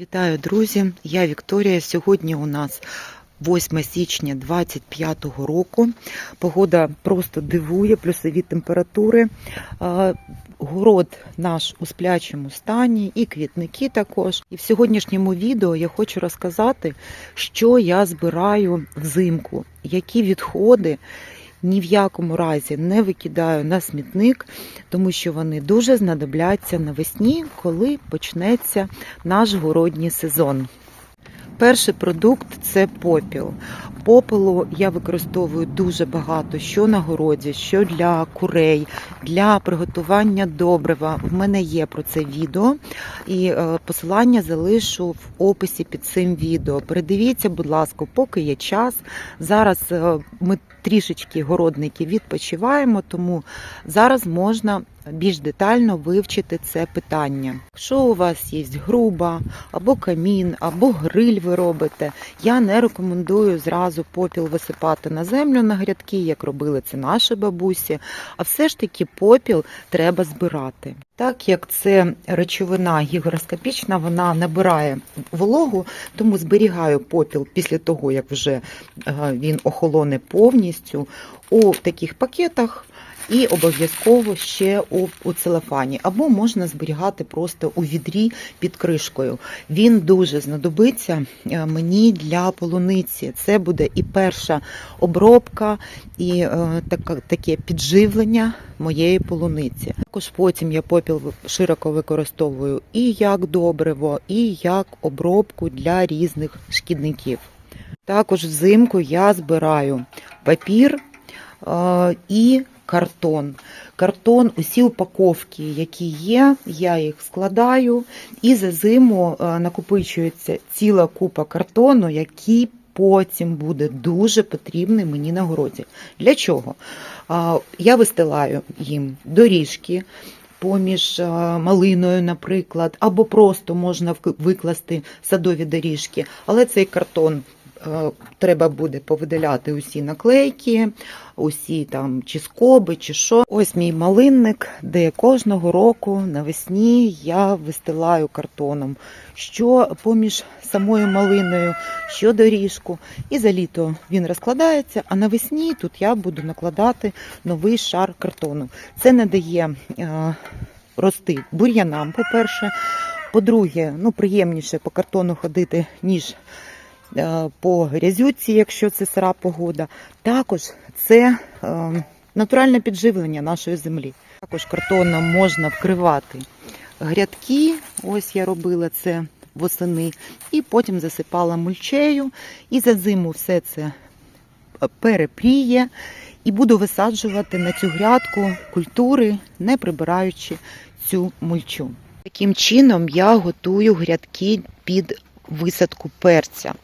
Вітаю, друзі! Я Вікторія. Сьогодні у нас 8 січня 25 року. Погода просто дивує, плюсові температури. Город наш у сплячому стані, і квітники також. І в сьогоднішньому відео я хочу розказати, що я збираю взимку, які відходи. Ні в якому разі не викидаю на смітник, тому що вони дуже знадобляться навесні, коли почнеться наш городній сезон. Перший продукт це попіл. Попелу я використовую дуже багато, що на городі, що для курей, для приготування добрива. В мене є про це відео, і е, посилання залишу в описі під цим відео. Передивіться, будь ласка, поки є час. Зараз е, ми трішечки городники відпочиваємо, тому зараз можна більш детально вивчити це питання. Якщо у вас є груба або камін, або гриль ви робите, я не рекомендую зразу попіл висипати на землю на грядки, як робили це наші бабусі. А все ж таки попіл треба збирати. Так як це речовина гігроскопічна, вона набирає вологу, тому зберігаю попіл після того, як вже е, він охолоне повністю у таких пакетах. І обов'язково ще у, у целофані, або можна зберігати просто у відрі під кришкою. Він дуже знадобиться е, мені для полуниці. Це буде і перша обробка, і е, така, таке підживлення моєї полуниці. Також потім я попіл широко використовую і як добриво, і як обробку для різних шкідників. Також взимку я збираю папір е, і картон. Картон, усі упаковки, які є, я їх складаю, і за зиму е, накопичується ціла купа картону, який потім буде дуже потрібний мені на городі. Для чого? Я вистилаю їм доріжки. Поміж е, малиною, наприклад, або просто можна викласти садові доріжки, але цей картон треба буде повидаляти усі наклейки, усі там чи скоби, чи що. Ось мій малинник, де кожного року навесні я вистилаю картоном, що поміж самою малиною, що доріжку. І за літо він розкладається, а навесні тут я буду накладати новий шар картону. Це не дає е, рости бур'янам, по-перше. По-друге, ну приємніше по картону ходити, ніж е, по грязюці, якщо це сира погода. Також це е, натуральне підживлення нашої землі. Також картоном можна вкривати грядки. Ось я робила це восени, і потім засипала мульчею. І за зиму все це е, перепріє. І буду висаджувати на цю грядку культури, не прибираючи цю мульчу. Таким чином я готую грядки під висадку перця.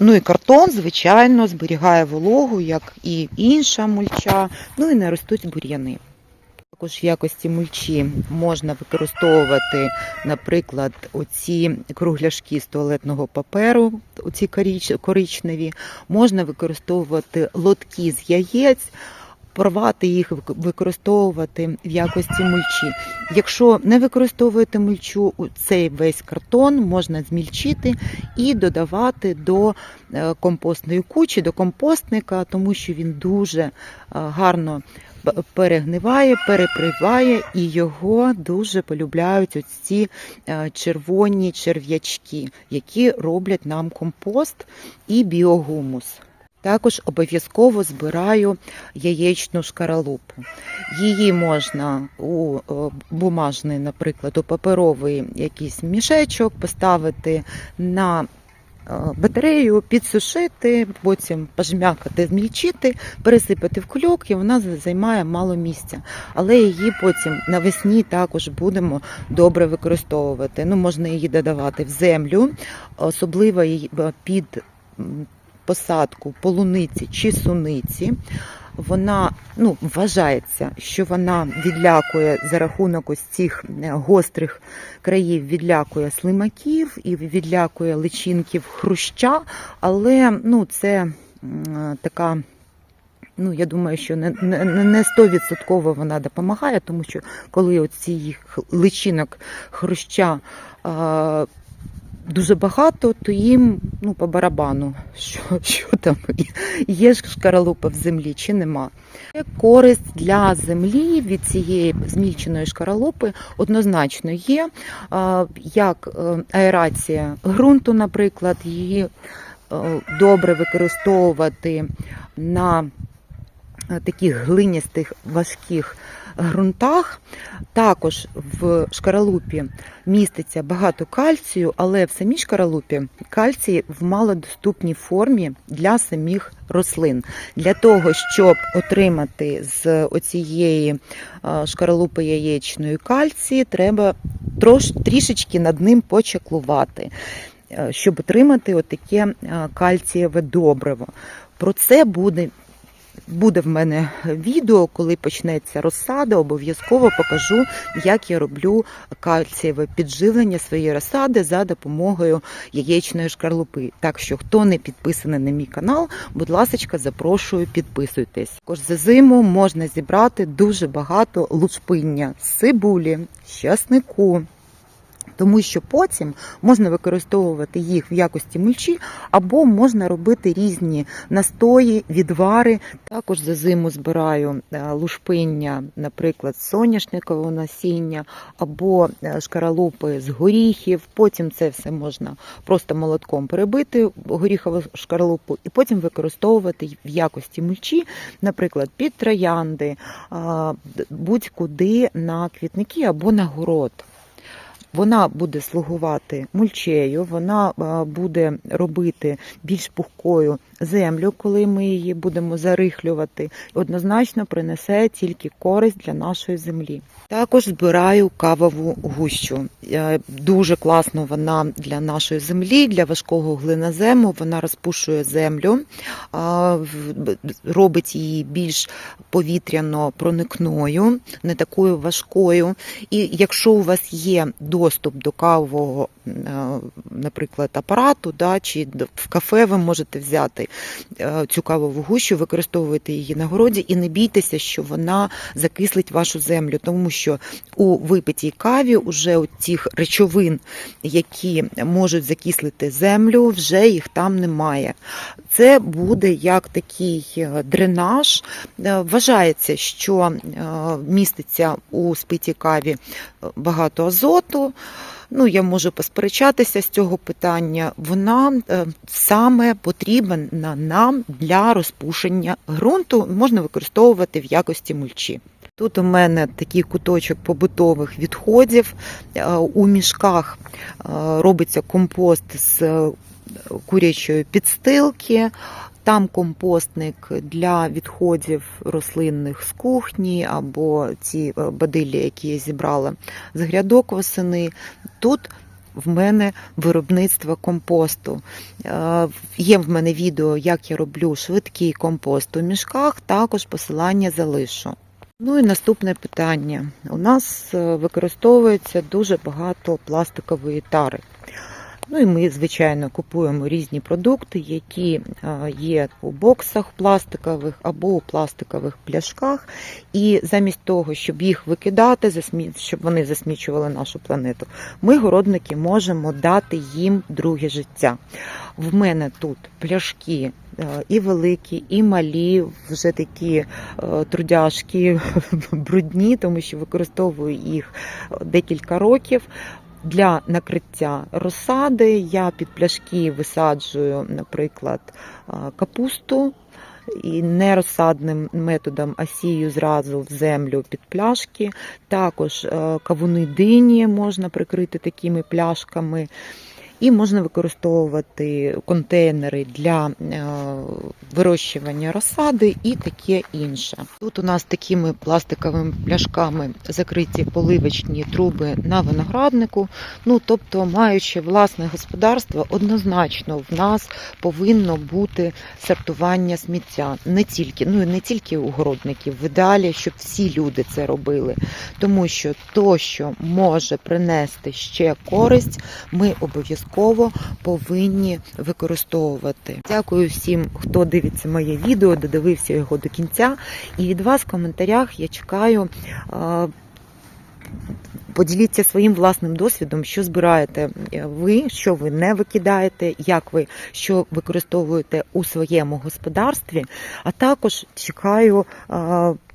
Ну і картон, звичайно, зберігає вологу, як і інша мульча, ну і не ростуть бур'яни. Також в якості мульчі можна використовувати, наприклад, оці кругляшки з туалетного паперу, оці коричневі, можна використовувати лотки з яєць, порвати їх, використовувати в якості мульчі. Якщо не використовуєте мульчу, цей весь картон можна змільчити і додавати до е, компостної кучі, до компостника, тому що він дуже е, гарно перегниває, переприває, і його дуже полюбляють ось ці е, червоні черв'ячки, які роблять нам компост і біогумус. Також обов'язково збираю яєчну шкаралупу. Її можна у е, бумажний, наприклад, у паперовий якийсь мішечок поставити на е, батарею, підсушити, потім пожмякати, змільчити, пересипати в кульок, і вона займає мало місця. Але її потім навесні також будемо добре використовувати. Ну, можна її додавати в землю, особливо е, під посадку полуниці чи суниці. Вона ну, вважається, що вона відлякує за рахунок ось цих е, гострих країв, відлякує слимаків і відлякує личинків хруща, але ну, це така. Ну, я думаю, що не, не, 100% вона допомагає, тому що коли оці їх личинок хруща дуже багато, то їм ну, по барабану, що, що там? Є ж шкаралупа в землі чи нема. Користь для землі від цієї змільченої шкаралупи однозначно є, як е, аерація ґрунту, наприклад, її е, добре використовувати на е, таких глиністих важких ґрунтах. Також в шкаралупі міститься багато кальцію, але в самій шкаралупі кальцій в малодоступній формі для самих рослин. Для того, щоб отримати з оцієї е, шкаралупи яєчної кальції, треба трішечки над ним почаклувати, е, щоб отримати отаке е, кальцієве добриво. Про це буде Буде в мене відео, коли почнеться розсада, обов'язково покажу, як я роблю кальцієве підживлення своєї розсади за допомогою яєчної шкарлупи. Так що, хто не підписаний на мій канал, будь ласка, запрошую, підписуйтесь. Також за зиму можна зібрати дуже багато цибулі, з часнику. Тому що потім можна використовувати їх в якості мульчі, або можна робити різні настої, відвари. Також за зиму збираю е, лушпиння, наприклад, з соняшникового насіння, або е, шкаралупи з горіхів. Потім це все можна просто молотком перебити, горіхову шкаралупу, і потім використовувати в якості мульчі, наприклад, під троянди, будь-куди на квітники або на город. Вона буде слугувати мульчею, вона е, буде робити більш пухкою землю, коли ми її будемо зарихлювати. Однозначно принесе тільки користь для нашої землі. Також збираю кавову гущу. Е, Дуже класно вона для нашої землі, для важкого глинозему. Вона розпушує землю, робить її більш повітряно проникною, не такою важкою. І якщо у вас є доступ до кавового, е, наприклад, апарату, да, чи в кафе ви можете взяти е, цю кавову гущу, використовуйте її на городі і не бійтеся, що вона закислить вашу землю, тому що у випитій каві вже от цих речовин, які можуть закислити землю, вже їх там немає. Це буде як такий е, дренаж. Вважається, що міститься у спитій каві багато азоту. Ну, я можу посперечатися з цього питання. Вона е, саме потрібна нам для розпушення ґрунту, можна використовувати в якості мульчі. Тут у мене такий куточок побутових відходів. Е, У мішках е, робиться компост з курячої підстилки. Там компостник для відходів рослинних з кухні або ці е, бадилі, які я зібрала з грядок восени. Тут в мене виробництво компосту. Е, Є в мене відео, як я роблю швидкий компост у мішках, також посилання залишу. Ну і наступне питання. У нас е, використовується дуже багато пластикової тари. Ну і ми, звичайно, купуємо різні продукти, які е, є у боксах пластикових або у пластикових пляшках. І замість того, щоб їх викидати, щоб вони засмічували нашу планету, ми, городники, можемо дати їм друге життя. В мене тут пляшки е, і великі, і малі, вже такі е, трудяшки брудні, тому що використовую їх декілька років. Для накриття розсади я під пляшки висаджую, наприклад, е, капусту і не розсадним методом, а сію зразу в землю під пляшки. Також е, кавуни дині можна прикрити такими пляшками. І можна використовувати контейнери для е, вирощування розсади і таке інше. Тут у нас такими пластиковими пляшками закриті поливочні труби на винограднику. Ну тобто, маючи власне господарство, однозначно в нас повинно бути сортування сміття. Не тільки, ну і не тільки у городників, в ідеалі, щоб всі люди це робили. Тому що то, що може принести ще користь, ми обов'язково повинні використовувати. Дякую всім, хто дивиться моє відео, додивився його до кінця. І від вас в коментарях я чекаю. Поділіться своїм власним досвідом, що збираєте е, ви, що ви не викидаєте, як ви що використовуєте у своєму господарстві. А також чекаю.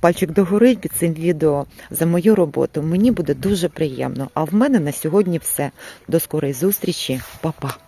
Пальчик догори під цим відео за мою роботу. Мені буде дуже приємно. А в мене на сьогодні все. До скорої зустрічі, Па-па!